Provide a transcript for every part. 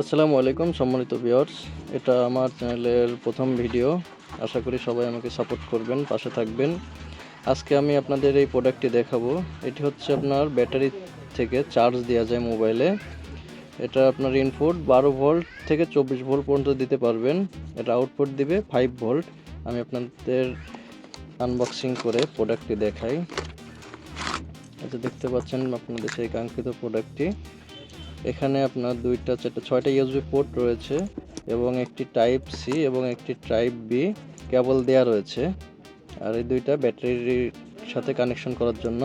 আসসালামু আলাইকুম সম্মানিত ভিউয়ার্স এটা আমার চ্যানেলের প্রথম ভিডিও। আশা করি সবাই আমাকে সাপোর্ট করবেন, পাশে থাকবেন। আজকে আমি আপনাদের এই প্রোডাক্টটি দেখাবো। এটি হচ্ছে আপনার ব্যাটারি থেকে চার্জ দেওয়া যায় মোবাইলে এটা আপনার ইনপুট বারো ভোল্ট থেকে চব্বিশ ভোল্ট পর্যন্ত দিতে পারবেন। এটা আউটপুট দিবে ফাইভ ভোল্ট আমি আপনাদের আনবক্সিং করে প্রোডাক্টটি দেখাই। আচ্ছা দেখতে পাচ্ছেন আপনাদের সেই কাঙ্ক্ষিত প্রোডাক্টটি এখানে আপনার দুইটা, চারটা, ছয়টা ইউএসবি পোর্ট রয়েছে এবং একটি টাইপ সি এবং একটি টাইপ বি কেবল দেওয়া রয়েছে। আর এই দুইটা ব্যাটারির সাথে কানেকশন করার জন্য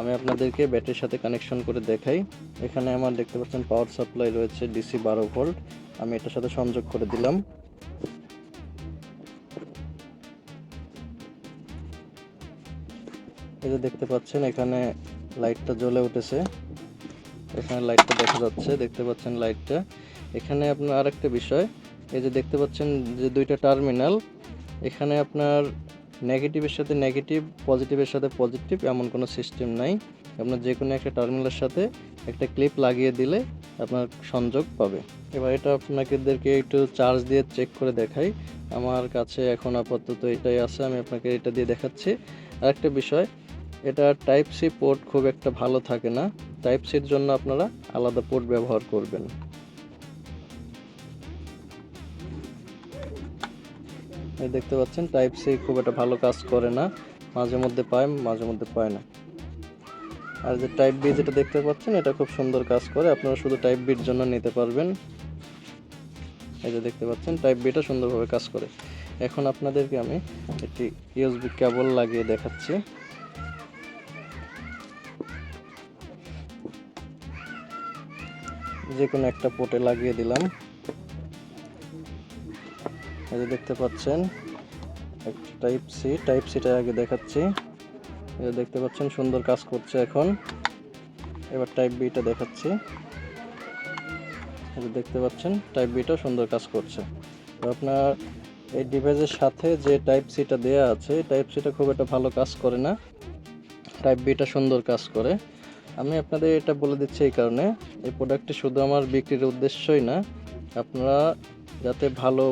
আমি আপনাদেরকে ব্যাটারির সাথে কানেকশন করে দেখাই। এখানে আমার দেখতে পাচ্ছেন পাওয়ার সাপ্লাই রয়েছে ডিসি বারো ভোল্ট আমি এটার সাথে সংযোগ করে দিলাম। যে দেখতে পাচ্ছেন এখানে লাইটটা জ্বলে উঠেছে। এখানে লাইটটা দেখা যাচ্ছে, দেখতে পাচ্ছেন লাইটটা এখানে আপনার আরেকটা বিষয়, এই যে দেখতে পাচ্ছেন যে দুইটা টার্মিনাল এখানে আপনার নেগেটিভের সাথে নেগেটিভ পজিটিভের সাথে পজিটিভ এমন কোনো সিস্টেম নাই। আপনার যে কোনো একটা টার্মিনালের সাথে একটা ক্লিপ লাগিয়ে দিলে আপনার সংযোগ পাবে। এবার এটা আপনাদেরকে একটু চার্জ দিয়ে চেক করে দেখাই। আমার কাছে এখন আপাতত এটাই আছে, আমি আপনাকে এটা দিয়ে দেখাচ্ছি। আরেকটা বিষয় এটা টাইপ সি পোর্ট খুব একটা ভালো থাকে না। টাইপ সির জন্য আপনারা আলাদা পোর্ট ব্যবহার করবেন। দেখতে পাচ্ছেন টাইপ সি খুব একটা ভালো কাজ করে না। মাঝে মধ্যে পায়, মাঝে মধ্যে পায় না। আর যে টাইপ বি যেটা দেখতে পাচ্ছেন, এটা খুব সুন্দর কাজ করে। আপনারা শুধু টাইপ বির জন্য নিতে পারবেন। এই যে দেখতে পাচ্ছেন টাইপ বিটা সুন্দরভাবে কাজ করে। এখন আপনাদেরকে আমি একটি ইউএসবি কেবল লাগিয়ে দেখাচ্ছি। যে কোনো একটা পোটে লাগিয়ে দিলাম। এই যে দেখতে পাচ্ছেন, একটা টাইপ সি টাইপ সিটা আগে দেখাচ্ছি। এই যে দেখতে পাচ্ছেন, সুন্দর কাজ করছে এখন। এবার টাইপ বিটা দেখাচ্ছি। এই যে দেখতে পাচ্ছেন টাইপ বিটা সুন্দর কাজ করছে। তো আপনার এই ডিভাইসের সাথে যে টাইপ সিটা দেয়া আছে টাইপ সিটা খুব একটা ভালো কাজ করে না। টাইপ বিটা সুন্দর কাজ করে। আমি আপনাদের এটা বলে দিচ্ছি এই কারণে, এই প্রোডাক্টটি শুধু আমার বিক্রির উদ্দেশ্যই না, আপনারা যাতে ভালো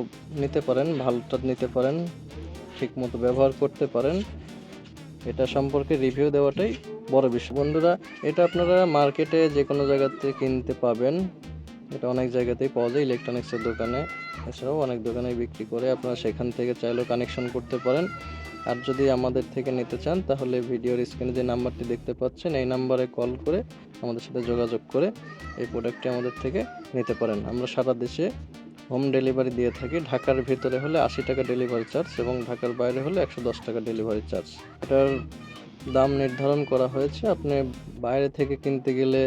নিতে পারেন, ভালোটা নিতে পারেন ঠিক মতো ব্যবহার করতে পারেন, এটা সম্পর্কে রিভিউ দেওয়াটাই বড় বিষয়। বন্ধুরা, এটা আপনারা মার্কেটে যে কোনো জায়গাতে কিনতে পাবেন, এটা অনেক জায়গাতেই পাওয়া যায় ইলেকট্রনিক্সের দোকানে। এছাড়াও অনেক দোকানে বিক্রি করে আপনারা সেখান থেকে চাইলেও কানেকশন করতে পারেন। আর যদি আমাদের থেকে নিতে চান, তাহলে ভিডিওর স্ক্রিনে যে নাম্বারটি দেখতে পাচ্ছেন, এই নাম্বারে কল করে আমাদের সাথে যোগাযোগ করে এই প্রোডাক্টটি আমাদের থেকে নিতে পারেন। আমরা সারা দেশে হোম ডেলিভারি দিয়ে থাকি। ঢাকার ভিতরে হলে আশি টাকা ডেলিভারি চার্জ এবং ঢাকার বাইরে হলে একশো দশ টাকা ডেলিভারি চার্জ এটার দাম নির্ধারণ করা হয়েছে। আপনি বাইরে থেকে কিনতে গেলে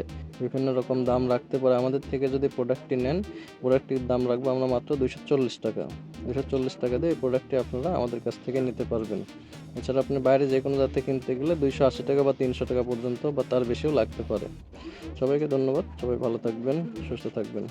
বিভিন্ন রকম দাম রাখতে পারে। আমাদের থেকে যদি প্রোডাক্টটি নেন প্রোডাক্টটির দাম রাখব আমরা মাত্র দুইশো চল্লিশ টাকা। দুশো চল্লিশ টাকা দিয়ে এই প্রোডাক্টটি আপনারা আমাদের কাছ থেকে নিতে পারবেন। এছাড়া আপনি বাইরে যে কোনো জাতে কিনতে গেলে দুইশো আশি টাকা বা তিনশো টাকা পর্যন্ত বা তার বেশিও লাগতে পারে। সবাইকে ধন্যবাদ, সবাই ভালো থাকবেন, সুস্থ থাকবেন।